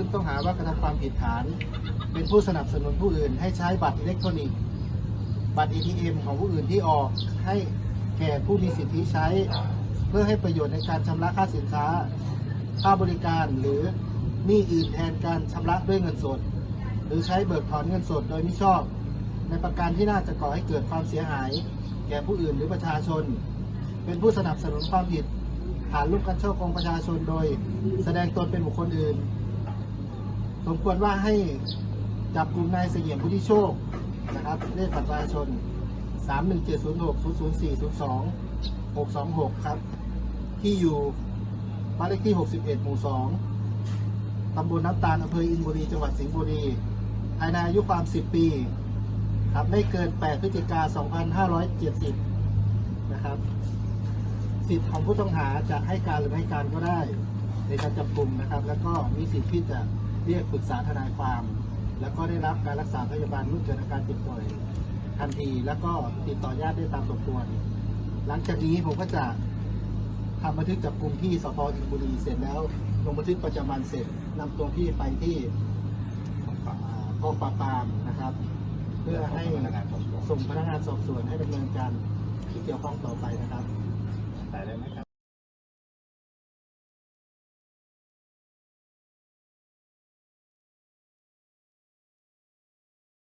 ซึ่งต้องหาว่ากระทำความผิดฐาน เป็นผู้สนับสนุนผู้อื่น ให้ใช้บัตรอิเล็กทรอนิกส์บัตร ATM ของผู้อื่นที่ออกให้แก่ผู้มีสิทธิใช้ เพื่อให้ประโยชน์ในการชำระค่าสินค้า ค่าบริการหรือหนี้อื่นแทนการชำระด้วยเงินสด หรือใช้เบิกถอนเงินสดโดยมิชอบ ในประการที่น่าจะก่อให้เกิดความเสียหาย แก่ผู้อื่นหรือประชาชน เป็นผู้สนับสนุนความผิดฐานร่วมกันช่อโกงประชาชนโดย แสดงตนเป็นบุคคลอื่น สมควรว่าให้จับกลุ่มนายเสงี่ยมพุทธิโชคนะครับเลขบัตรประชาชน 31706 004 02 626 ครับ ที่อยู่บ้านเลขที่ 61 หมู่ 2 ตำบลน้ำตาลอำเภออินบุรี จังหวัดสิงห์บุรีภายในอายุความ 10 ปี ครับ ไม่เกิน 8 พฤศจิกา 2570 นะครับ สิทธิ์ของผู้ต้องหาจะให้การหรือไม่ให้การก็ได้ ในการจับกลุ่มนะครับ แล้วก็มีสิทธิ์ที่จะ เรียกปรึกษาทนายความ แล้วก็ได้รับการรักษาพยาบาลเมื่อเกิดอาการเจ็บป่วยทันที แล้วก็ติดต่อญาติได้ตามสมควร หลังจากนี้ผมก็จะทำบันทึกจับกลุ่มที่สพอินบุรีเสร็จแล้วลงบันทึกประจำวันเสร็จนำตัวพี่ไปที่กองปราบปรามนะครับ เพื่อให้ส่งพนักงานสอบสวนให้ดำเนินการที่เกี่ยวข้องต่อไปนะครับ